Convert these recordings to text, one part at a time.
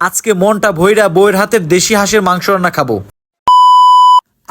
আজকে মনটা ভৈরা বইয়ের হাতের দেশি হাঁসের মাংস রান্না খাব।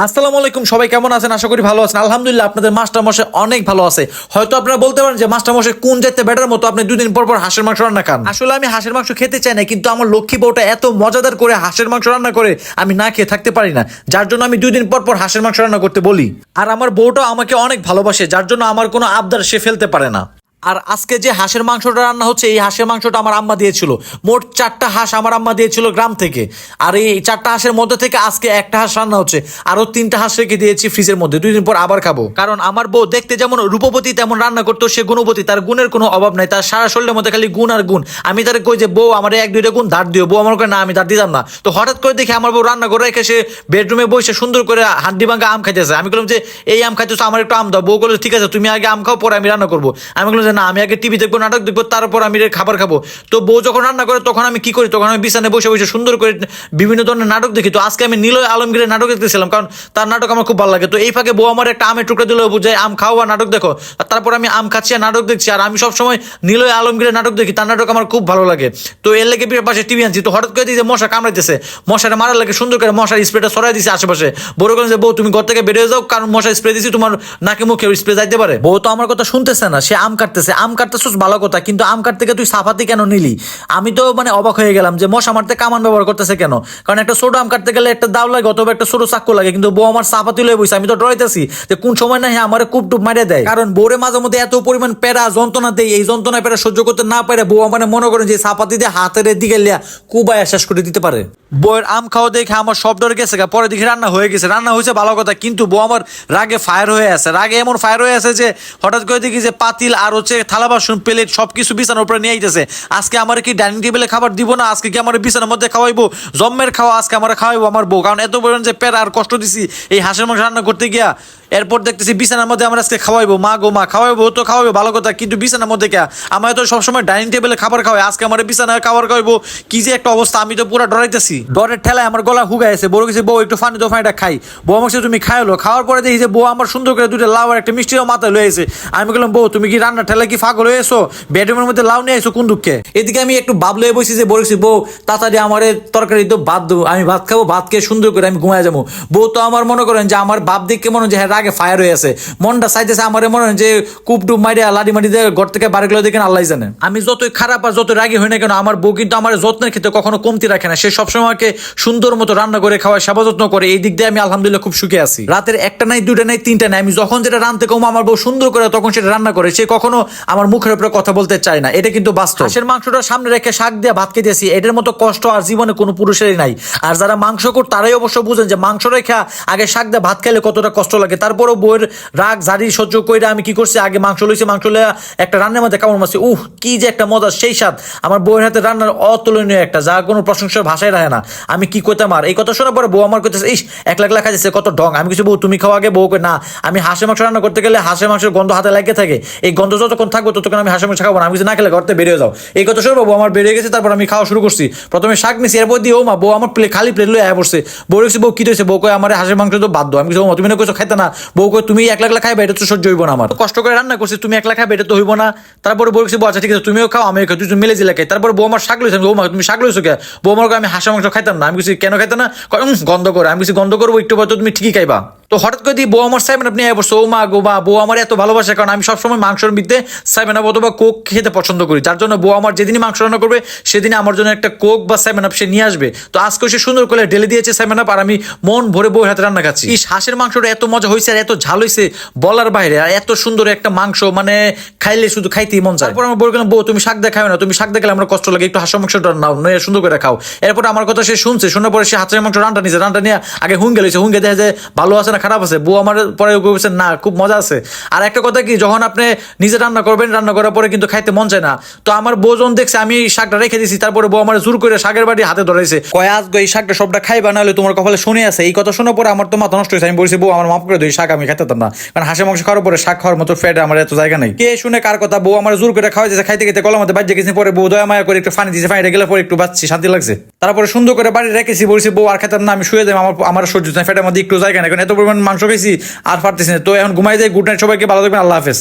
আসসালামু আলাইকুম, সবাই কেমন আছেন? আশা করি ভালো আছেন। আলহামদুলিল্লাহ, আপনাদের মাস্টার মশাই অনেক ভালো আছে। হয়তো আপনারা বলতে পারেন যে মাস্টার মশাই কোন যেতে বেটার মতো আপনি দুদিন পর পর হাঁসের মাংস রান্না খান? আসলে আমি হাঁসের মাংস খেতে চাই না, কিন্তু আমার লক্ষ্মী বউটা এত মজাদার করে হাঁসের মাংস রান্না করে, আমি না খেয়ে থাকতে পারি না। যার জন্য আমি দুদিন পর পর হাঁসের মাংস রান্না করতে বলি। আর আমার বউটাও আমাকে অনেক ভালোবাসে, যার জন্য আমার কোনো আবদার সে ফেলতে পারে না। আর আজকে যে হাঁসের মাংসটা রান্না হচ্ছে, এই হাঁসের মাংসটা আমার আম্মা দিয়েছিল। মোট চারটা হাঁস আমার আম্মা দিয়েছিল গ্রাম থেকে। আর এই চারটা হাঁসের মধ্যে থেকে আজকে একটা হাঁস রান্না হচ্ছে। আরও তিনটা হাঁস রেখে দিয়েছি ফ্রিজের মধ্যে। দুই দিন পর আবার খাব। কারণ আমার বউ দেখতে যেমন রূপবতী, তেমন রান্না করতো সে গুণবতী। তার গুণের কোনো অভাব নাই। তার সারা শরীরের মধ্যে খালি গুণ আর গুণ। আমি তার কই যে, বউ, আমার এক, দুইটা গুণ ধার দিও। বউ আমার না, আমি ধার দিতাম না। তো হঠাৎ করে দেখি আমার বউ রান্না করে রেখে সে বেডরুমে বসে সুন্দর করে হাড্ডি ভাঙা আম খাইতেছে। আমি বললাম যে, এই আম খাইতেছো, আমার একটু আম দাও। বউ বলল, ঠিক আছে, তুমি আগে আম খাও, পরে আমি রান্না করব। আমি বললাম না, আমি আগে টিভি দেখব, নাটক দেখব, তারপর আমি খাবার খাব। তো বউ যখন রান্না করে, তখন আমি কি করি? তখন আমি বিছানায় বসে বসে সুন্দর করে বিভিন্ন ধরনের নাটক দেখি। তো আজকে আমি নীলয় আলমগীরের নাটক দেখতেছিলাম, কারণ তার নাটক আমার খুব ভালো লাগে। তো এই ফাঁকে বউ আমার একটা আমের টুকরা দিল বুঝে আম খাও আর নাটক দেখো। আর তারপর আমি আম খাচ্ছি আর নাটক দেখছি। আর আমি সবসময় নীলয় আলমগীরের নাটক দেখি, তার নাটক আমার খুব ভালো লাগে। তো এর লেগে পাশে টিভি আনছি। তো হঠাৎ করে দিই যে মশা কামড়াইতেছে। মশাটা মারার লাগে, সুন্দর করে মশার স্প্রেটা সরাই দিছে আশেপাশে। বড় করে যে, বউ, তুমি ঘর থেকে বেরিয়ে যাও, কারণ মশা স্প্রে দিছি, তোমার নাকে মুখে স্প্রে যাইতে পারে। বউ তো আমার কথা শুনতেছে না, সে আম কাটতেছে। আম কাটতেছিস, ভালো কথা, কিন্তু আম কাটতে গিয়ে তুই সাফাতি কেন নিলি? আমি তো মানে অবাক হয়ে গেলাম যে মশা মারতে কামান ব্যবহার করতেছে কেন? কারণ একটা ছোট আম কাটতে গেলে একটা দাও লাগে অথবা একটা ছোট চাক্কু লাগে, কিন্তু বউ আমার সাফাতি লয়ে বইছে, আমি তো ডরাইতেছি যে কোন সময় না আমার কুপ টুপ মারে দেয়। কারণ বউরে মাঝে মধ্যে এত পরিমাণ প্যারা, যন্ত্রণা দেয়, এই যন্ত্রণা প্যারা সহ্য করতে না পারে, বউ আমার মনে করেন যে সাপাতি দিয়ে হাতের দিকে লিয়া কুবায় শেষ করে দিতে পারে। বউয়ের আম খাওয়া দেখে আমার সব ডরে গেছে। পরে দেখি রান্না হয়ে গেছে, রান্না হয়েছে ভালো কথা, কিন্তু বউ আমার রাগে ফায়ার হয়ে আছে, রাগে এমন ফায়ার হয়ে আছে যে হঠাৎ করে দেখি যে পাতিল আর হচ্ছে থালা, বাসন, প্লেট সব কিছু বিছানার উপরে নিয়ে আইতেছে। আজকে আমার কি ডাইনিং টেবিলে খাবার দিব না? আজকে কি আমার বিছানার মধ্যে খাওয়াইবো? জম্মের খাওয়া আজকে আমার খাওয়াইবো আমার বউ। কারণ এত পরিমাণ যে প্যারা আর কষ্ট দিছি এই হাঁসের মাংস রান্না করতে গিয়া, এরপর দেখতেছি বিছানার মধ্যে আমরা আজকে খাওয়াইবো। মা গো, মা, খাওয়াইবো তো খাওয়াইবো, ভালো কথা, কিন্তু বিছানার মধ্যে কে? আমার তো সবসময় ডাইনিং টেবিলে খাবার খাওয়াই আজকে আমার বিছানায় খাবার খাওয়াইবো। কি যে একটা অবস্থা, আমি তো পুরো ডরাইতেছি। ডরের ঠেলায় আমার গলা হুগাই আছে। বড় কিছু বউ, একটু ফানি তো ফানিটা খাই। বউ সাথে তুমি খাইলো? খাওয়ার পরে দেখি যে বউ আমার সুন্দর করে দুটো লাউ আর একটা মিষ্টিও মাথায় লয়ে এসে আমি বললাম, বউ, তুমি কি রান্না ঠেলা কি ফাঁকল হয়ে এসো বেডরুমের মধ্যে লাউ নিয়ে এসো কোন দুঃখে? এদিকে আমি একটু ভাব লয়ে বসি যে বলেছি, বউ, তাড়াতাড়ি আমার তরকারি তো ভাত দেবো আমি ভাত খাব, ভাত খেয়ে সুন্দর করে আমি ঘুমায় যাব। বউ তো আমার মনে করেন যে, আমার বাপ দিকে মনে হয় যে হ্যাঁ রাগে ফায়ার হয়ে আছে। মনটা চাইতেছে আমার মনে হয় যে, কুপ টুপ মারিয়া লাড়ি মারি দিয়ে ঘর থেকে বাড়ি গেলে দেখেন আল্লাহ জানে। আমি যতই খারাপ আর যত রাগি হই না কেন, আমার বউ কিন্তু আমার যত্নের ক্ষেত্রে কখনো কমতি রাখে না। সে সবসময় আমাকে সুন্দর মতো রান্না করে খাওয়ায়, সেবা যত্ন করে। এই দিক দিয়ে আমি আলহামদুলিল্লাহ খুব সুখে আছি। রাতের একটা নাই দুটা নাই, তিনটা নাই। আমি যখন যেটা রানতে কম, আমার বউ সুন্দর করে তখন সেটা রান্না করে। সে কখনো আমার মুখের উপরে কথা বলতে চায় না। এটা কিন্তু বাস্তব। হাঁসের মাংসটা সামনে রেখে শাক দিয়ে ভাত খেতেছি। এটার মতো কষ্ট আর জীবনে কোনো পুরুষেরই নাই। আর যারা মাংস কর তারাই অবশ্য বুঝেন যে মাংস রেখা, আগে শাক দিয়ে ভাত খেলে কতটা কষ্ট লাগে। তারপরও বইয়ের রাগ জারি সহ্য করে আমি কি করছি? আগে মাংস লইছি, মাংস লইয়া একটা রান্নার মধ্যে কামড় মারছি। উহ, কি যে একটা মজা, সেই স্বাদ। আমার বউয়ের হাতে রান্নার অতুলনীয় একটা, যা কোনো প্রশংসার ভাষায় রাখে না। আমি কি করতাম আর? এই কথা শোনার পরে বউ আমার করতেছে ইস, এক লাখ লাখ খাইছে কত ঢং। আমি কিছু বউ, তুমি খাওয়া আগে বউ না। আমি হাঁসের মাংস রান্না করতে গেলে হাঁসের মাংসের গন্ধ হাতে লাগে থাকে। এই গন্ধ যতক্ষণ থাকব ততক্ষণ আমি হাঁসের মাংস খাব না। আমি কিছু না খেলে ঘরতে বেরিয়ে যাও। এই কথা শুনে বউ আমার বেরিয়ে গেছে তারপর আমি খাওয়া শুরু করছি। প্রথমে শাক নিছি এরপর দিয়ে ও মা বউ আমার প্লেট খালি প্লেট লয়ে আয়া পড়ছে। বউ রেখেছি বউ কি হয়েছে বউ কই আমার হাঁসের মাংস তো বাধ্য আমি কিছু তুমি না কইছো খাইতে না। বউ কই তুমি এক লাখ খাইবে এটা তো সহ্য হইব না আমার। কষ্ট করে রান্না করছি তুমি এক লাখ খাইবে এটা তো হইব না। তারপরে বউ রেখেছি বউ আচ্ছা ঠিক আছে তুমিও খাও আমি খাই তুই মিলে জিলে খাই। তারপর বউ আমার শাক লইছে বউ মা তুমি শাক লইছো কে বউ আমার আমি হাঁসের মাংস খাইতাম না। আমি কিছু কেন খাইতাম না? কয়, গন্ধ করে। আমি কিছু গন্ধ করব একটু পর তো তুমি ঠিকই খাইবা। তো হঠাৎ করে দিয়ে বউ আমার সাইবেন আপনি ও মা গো বা, বউ আমার এত ভালোবাসে কারণ আমি সবসময় মাংসের মধ্যে সাইবেন আপ অথবা কোক খেতে পছন্দ করি। যার জন্য বউ আমার যেদিনই মাংস রান্না করবে, সেদিনই আমার জন্য একটা কোক বা সাইবেন আপ সে নিয়ে আসবে। তো আজকে সে সুন্দর করে ঢেলে দিয়েছে সাইবেন আপ আর আমি মন ভরে বউয়ের হাতে রান্না খাচ্ছি। এই হাঁসের মাংসটা এত মজা হয়েছে আর এত ঝাল হয়েছে বলার বাইরে আর এত সুন্দর একটা মাংস মানে খাইলে শুধু খাইতেই মন চায়। তারপর আমার বউ বউ, তুমি শাক দেখাও না, তুমি শাক দেখালে আমার কষ্ট লাগে, একটু হাঁসের মাংসটা নাও, নয় সুন্দর করে খাও। এরপর আমার কথা সে শুনছে, শোনার পরে সে হাঁসের মাংস রান্না নিয়েছে রান্না নিয়ে আগে হুঙ্গে লেছে হুঙ্গে দেখা যায় ভালো আছে না খারাপ আছে, বউ আমার পরে বলছে না, খুব মজা আছে। আর একটা কথা কি, যখন আপনি নিজে রান্না করবেন, রান্না করার পরে কিন্তু খাইতে মন চায় না। তো আমার বউ যখন দেখছে, আমি শাকটা রেখে দিছি, তারপরে বউ আমার জোর করে শাকের বাড়ি হাতে ধরাইছে। কয়, আজ এই শাকটা সবটা খাইবা না হলে তোমার কপালে শুনে আছে। এই কথা শোনার পরে আমার তো মাথা নষ্ট হয়েছে। আমি বলছি, বউ, আমার মাফ করে দিই শাক আমি খাইতাম না। কারণ হাঁসের মাংস খাওয়ার পরে শাক খাওয়ার মতো ফ্যাট আমার এত জায়গা নেই। কে শুনে কার কথা? বউ আমার জোর করে খাওয়া যাচ্ছে খাইতে খেতে কলার মধ্যে বাজ্যে গেছে। পরে বউ দয়া মায়া করে একটু ফানি দিয়েছে ফানিটা গেলে পরে একটু বাচ্চি শান্তি লাগছে। তারপরে সুন্দর করে বাড়ি রেখেছি, বলছি, বউ, আর খেতাম না, আমি শুয়ে যাই আমার আমার সহ্য ফ্যাটের মধ্যে একটু জায়গা নেই। কারণ এত পরিমাণ মাংস খেয়েছি আর পারতেছি না। তো এখন ঘুমাই যাই গুড নাইট সবাইকে, ভালো থাকবেন, আল্লাহ হাফেজ।